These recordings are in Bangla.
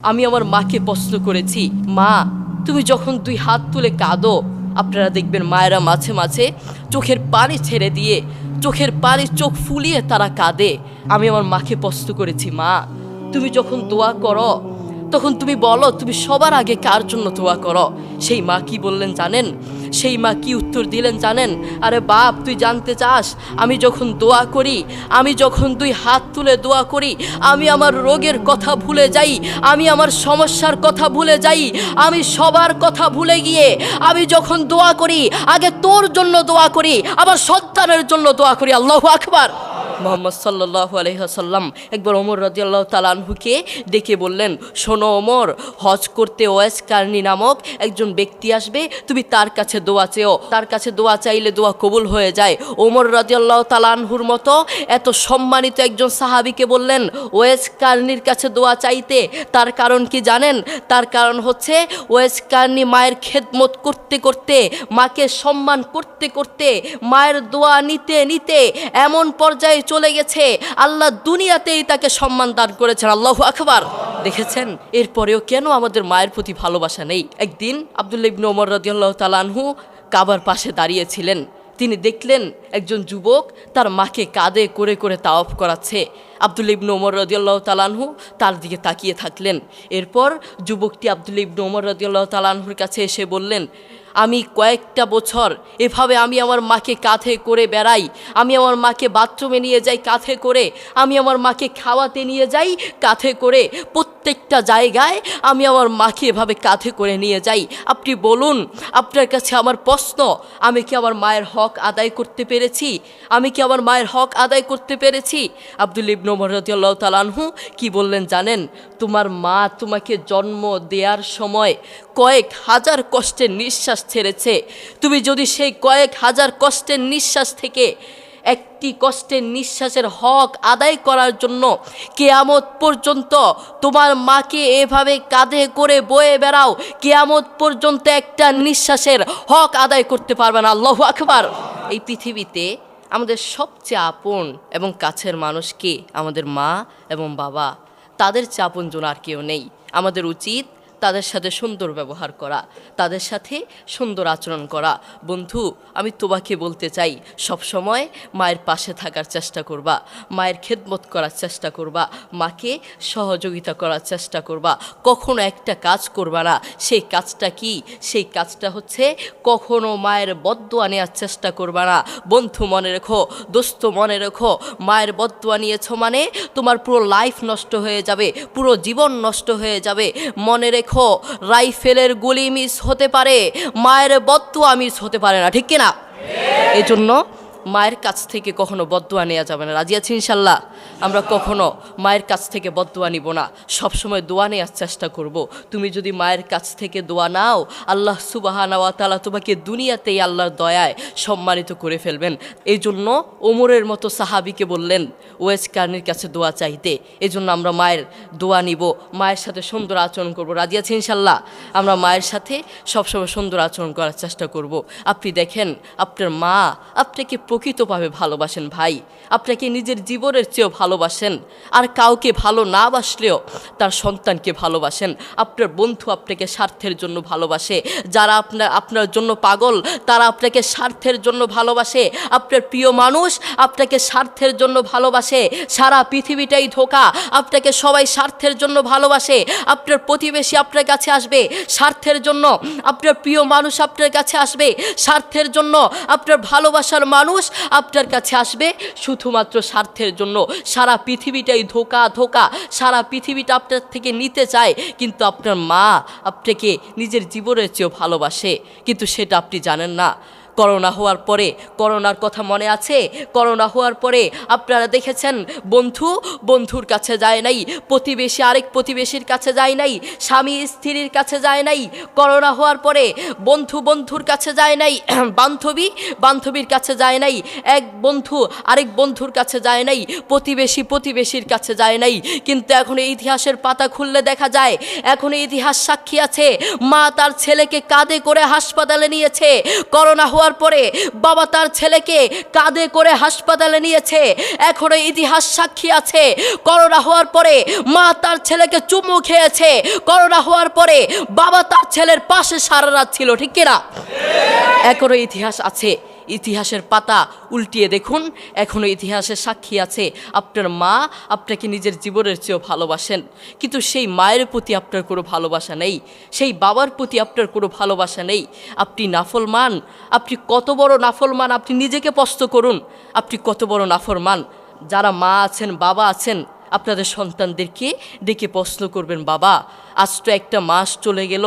আমি আমার মাকে প্রশ্ন করেছি, মা, তুমি যখন দুই হাত তুলে কাঁদো, আপনারা দেখবেন মায়েরা মাঝে মাঝে চোখের পানি ছেড়ে দিয়ে, চোখের পানি চোখ ফুলিয়ে তারা কাঁদে। আমি আমার মাকে প্রশ্ন করেছি, মা, তুমি যখন দোয়া করো তখন তুমি বলো, তুমি সবার আগে কার জন্য দোয়া করো? সেই মা কি বললেন জানেন? সেই মা কি উত্তর দিলেন জানেন? আরে বাপ, তুই জানতে চাস, আমি যখন দোয়া করি, আমি যখন দুই হাত তুলে দোয়া করি, আমি আমার রোগের কথা ভুলে যাই, আমি আমার সমস্যার কথা ভুলে যাই, আমি সবার কথা ভুলে গিয়ে, আমি যখন দোয়া করি, আগে তোর জন্য দোয়া করি আমার সন্তানের জন্য দোয়া করি। আল্লাহ আকবার। মোহাম্মদ সাল্লাহ আলহাসাল্লাম একবার ওমর রাজিয়াল্লাহ তালানহুকে ডেকে বললেন, শোনো ওমর, হজ করতে ওয়েস কার্নি নামক একজন ব্যক্তি আসবে, তুমি তার কাছে দোয়া চেও। তার কাছে দোয়া চাইলে দোয়া কবুল হয়ে যায়। ওমর রাজিয়াল্লাহ তালানহুর মতো এত সম্মানিত একজন সাহাবিকে বললেন ওয়েস কার্নির কাছে দোয়া চাইতে, তার কারণ কি জানেন? তার কারণ হচ্ছে ওয়েস কার্নি মায়ের খেদমত করতে করতে, মাকে সম্মান করতে করতে, মায়ের দোয়া নিতে নিতে এমন পর্যায়ে চলে গেছে। আল্লাহ দুনিয়াতেই তাকে সম্মান দান করেছেন। আল্লাহ আকবার। দেখেছেন? এরপরেও কেন আমাদের মায়ের প্রতি ভালোবাসা নেই? একদিন আবদুল্লা ইবনু ওমর রাদিয়াল্লাহু তালানহু কাবার পাশে দাঁড়িয়েছিলেন। তিনি দেখলেন একজন যুবক তার মাকে কাঁধে করে করে তাওয়াফ করাচ্ছে। আবদুল ইবনু ওমর রদিয়াল্লাহ তালানহু তার দিকে তাকিয়ে থাকলেন। এরপর যুবকটি আবদুল ইবনু ওমর রদিয়াল্লাহ তালানহুর কাছে এসে বললেন আমি কয়েকটা বছর এভাবে আমি আমার মাকে কাঁধে করে বেড়াই, আমি আমার মাকে বাথরুমে নিয়ে যাই কাঁধে করে, আমি আমার মাকে খাওয়াতে নিয়ে যাই কাঁধে করে, প্রত্যেকটা জায়গায় আমি আমার মাকে এভাবে কাঁধে করে নিয়ে যাই। আপনি বলুন, আপনার কাছে আমার প্রশ্ন, আমি কি আমার মায়ের হক আদায় করতে পেরেছি? আমি কি আমার মায়ের হক আদায় করতে পেরেছি? আব্দুল ইবনু মরদিয়াল্লাহ তালানহু কি বললেন জানেন? তোমার মা তোমাকে জন্ম দেওয়ার সময় কয়েক হাজার কষ্টের নিঃশ্বাস ছেড়েছে। তুমি যদি সেই কয়েক হাজার কষ্টের নিঃশ্বাস থেকে একটি কষ্টের নিঃশ্বাসের হক আদায় করার জন্য কেয়ামত পর্যন্ত তোমার মাকে এভাবে কাঁধে করে বয়ে বেড়াও, কেয়ামত পর্যন্ত একটা নিঃশ্বাসের হক আদায় করতে পারবে না। আল্লাহ আকবার। এই পৃথিবীতে আমাদের সবচেয়ে আপন এবং কাছের মানুষ কে? আমাদের মা এবং বাবা। তাদের আপনজন আর কেউ নেই। আমাদের উচিত তাদের সাথে সুন্দর ব্যবহার করা, তাদের সাথে সুন্দর আচরণ করা। বন্ধু, আমি তোমাকে বলতে চাই সব সময় মায়ের পাশে থাকার চেষ্টা করবা, মায়ের খেদমত করার চেষ্টা করবা, মাকে সহযোগিতা করার চেষ্টা করবা। কখনো একটা কাজ করবা না, সেই কাজটা কি? সেই কাজটা হচ্ছে কখনো মায়ের বদুয়া নেওয়ার চেষ্টা করবা না। বন্ধু, মনে রেখো, দোস্ত, মনে রেখো, মায়ের বদুয়া নিয়েছো মানে তোমার পুরো লাইফ নষ্ট হয়ে যাবে, পুরো জীবন নষ্ট হয়ে যাবে। মনে রেখো রাইফেলের গুলি মিস হতে পারে মায়ের বত্তুয়া মিস হতে পারে না ঠিক কিনা? এই জন্য মায়ের কাছ থেকে কখনো বদুয়া নেওয়া যাবে না। রাজি আছি ইনশাল্লাহ? আমরা কখনো মায়ের কাছ থেকে বদুয়া নিব না। সবসময় দোয়া নেওয়ার চেষ্টা করব। তুমি যদি মায়ের কাছ থেকে দোয়া নাও, আল্লাহ সুবাহানা তালা তোমাকে দুনিয়াতেই আল্লাহর দয়ায় সম্মানিত করে ফেলবেন। এই জন্য ওমরের মতো সাহাবিকে বললেন ওয়েস কার্নির কাছে দোয়া চাইতে। এই জন্য আমরা মায়ের দোয়া নিব। মায়ের সাথে সুন্দর আচরণ করব। রাজি আছি ইনশাল্লাহ? আমরা মায়ের সাথে সবসময় সুন্দর আচরণ করার চেষ্টা করব। আপনি দেখেন, আপনার মা আপনাকে প্রকৃতভাবে ভালোবাসেন ভাই। আপনাকে নিজের জীবনের চেয়েও ভালোবাসেন। আর কাউকে ভালো না বাসলেও তার সন্তানকে ভালোবাসেন। আপনার বন্ধু আপনাকে স্বার্থের জন্য ভালোবাসে। যারা আপনার আপনার জন্য পাগল, তারা আপনাকে স্বার্থের জন্য ভালোবাসে। আপনার প্রিয় মানুষ আপনাকে স্বার্থের জন্য ভালোবাসে। সারা পৃথিবীটাই ধোকা, আপনাকে সবাই স্বার্থের জন্য ভালোবাসে। আপনার প্রতিবেশী আপনার কাছে আসবে, স্বার্থের জন্য। আপনার প্রিয় মানুষ আপনার কাছে আসবে, স্বার্থের জন্য। আপনার ভালোবাসার মানুষ আপনার কাছে আসবে শুধুমাত্র স্বার্থের জন্য। সারা পৃথিবীটাই ধোকা ধোকা। সারা পৃথিবীটা আপনার থেকে নিতে চায়, কিন্তু আপনার মা আপনাকে নিজের জীবনের চেয়েও ভালোবাসে। কিন্তু সেটা আপনি জানেন না। করোনা হওয়ার পরে, করোনার কথা মনে আছে? করোনা হওয়ার পরে আপনারা দেখেছেন, বন্ধু, বন্ধুর কাছে যায় নাই, প্রতিবেশী আরেক প্রতিবেশীর কাছে যায় নাই, স্বামী স্ত্রীর কাছে যায় নাই, করোনা হওয়ার পরে বন্ধু বন্ধুর কাছে যায় নাই, বান্ধবী বান্ধবীর কাছে যায় নাই, এক বন্ধু আরেক বন্ধুর কাছে যায় নাই, প্রতিবেশী প্রতিবেশীর কাছে যায় নাই, কিন্তু এখন ইতিহাসের পাতা খুললে দেখা যায়, এখন ইতিহাস সাক্ষী আছে, মা তার ছেলেকে কাঁধে করে হাসপাতালে নিয়েছে, করোনা হওয়ার হওয়ার পরে বাবা তার ছেলেকে কাঁধে করে হাসপাতালে নিয়েছে। এখনও ইতিহাস সাক্ষী আছে। করোনা হওয়ার পরে মা তার ছেলেকে চুমু খেয়েছে। করোনা হওয়ার পরে বাবা তার ছেলের পাশে সারা রাত ছিল, ঠিক কিনা? এখনও ইতিহাস আছে। ইতিহাসের পাতা উল্টিয়ে দেখুন। এখনও ইতিহাসের সাক্ষী আছে, আপনার মা আপনাকে নিজের জীবনের চেয়েও ভালোবাসেন। কিন্তু সেই মায়ের প্রতি আপনার কোনো ভালোবাসা নেই, সেই বাবার প্রতি আপনার কোনো ভালোবাসা নেই। আপনি নাফলমান, আপনি কত বড় নাফলমান, আপনি নিজেকে প্রশ্ন করুন। আপনি কত বড় নাফরমান। যারা মা আছেন, বাবা আছেন, আপনাদের সন্তানদেরকে ডেকে প্রশ্ন করবেন, বাবা, আজ তো একটা মাস চলে গেল,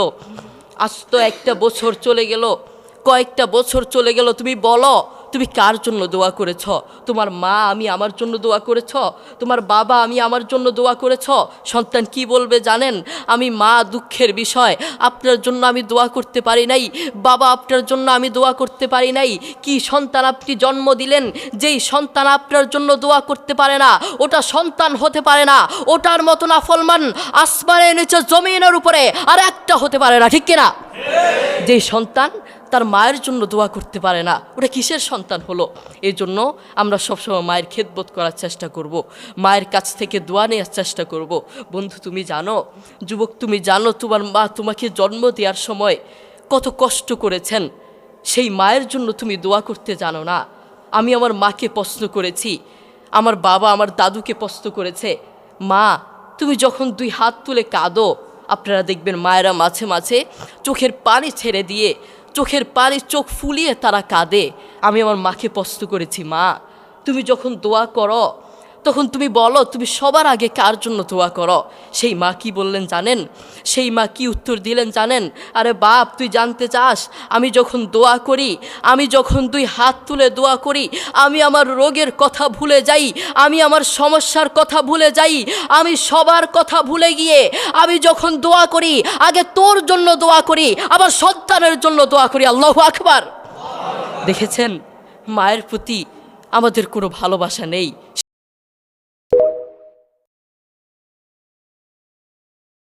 আজ তো একটা বছর চলে গেল কয়েকটা বছর চলে গেল, তুমি বলো, তুমি কার জন্য দোয়া করেছ? তোমার মা আমি আমার জন্য দোয়া করেছ? তোমার বাবা আমি আমার জন্য দোয়া করেছ? সন্তান কি বলবে জানেন? আমি মা দুঃখের বিষয়, আপনার জন্য আমি দোয়া করতে পারি নাই, বাবা আপনার জন্য আমি দোয়া করতে পারি নাই। কি সন্তান আপনি জন্ম দিলেন, যেই সন্তান আপনার জন্য দোয়া করতে পারে না, ওটা সন্তান হতে পারে না, ওটার মতো না ফলমান আসমানের নিচে জমিনের উপরে আর একটা হতে পারে না, ঠিক কিনা? যেই সন্তান তার মায়ের জন্য দোয়া করতে পারে না ওটা কিসের সন্তান হলো এই জন্য আমরা সবসময় মায়ের খেদবোধ করার চেষ্টা করব। মায়ের কাছ থেকে দোয়া নেওয়ার চেষ্টা করব। বন্ধু, তুমি জানো, যুবক, তুমি জানো, তোমার মা তোমাকে জন্ম দেওয়ার সময় কত কষ্ট করেছেন সেই মায়ের জন্য তুমি দোয়া করতে জানো না আমি আমার মাকে প্রশ্ন করেছি, আমার বাবা আমার দাদুকে প্রশ্ন করেছে, মা, তুমি যখন দুই হাত তুলে কাঁদো, আপনারা দেখবেন মায়েরা মাঝে মাঝে চোখের পানি ছেড়ে দিয়ে চোখের পানি চোখ ফুলিয়ে তারা কাঁদে। আমি আমার মাকে পস্ত করেছি, মা, তুমি যখন দোয়া করো তখন তুমি বলো, তুমি সবার আগে কার জন্য দোয়া করো? সেই মা কি বললেন জানেন? সেই মা কি উত্তর দিলেন জানেন? আরে বাপ, তুই জানতে চাস, আমি যখন দোয়া করি, আমি যখন দুই হাত তুলে দোয়া করি, আমি আমার রোগের কথা ভুলে যাই, আমি আমার সমস্যার কথা ভুলে যাই, আমি সবার কথা ভুলে গিয়ে, আমি যখন দোয়া করি, আগে তোর জন্য দোয়া করি আমার সন্তানের জন্য দোয়া করি, আল্লাহ আকবার। দেখেছেন? মায়ের প্রতি আমাদের কোনো ভালোবাসা নেই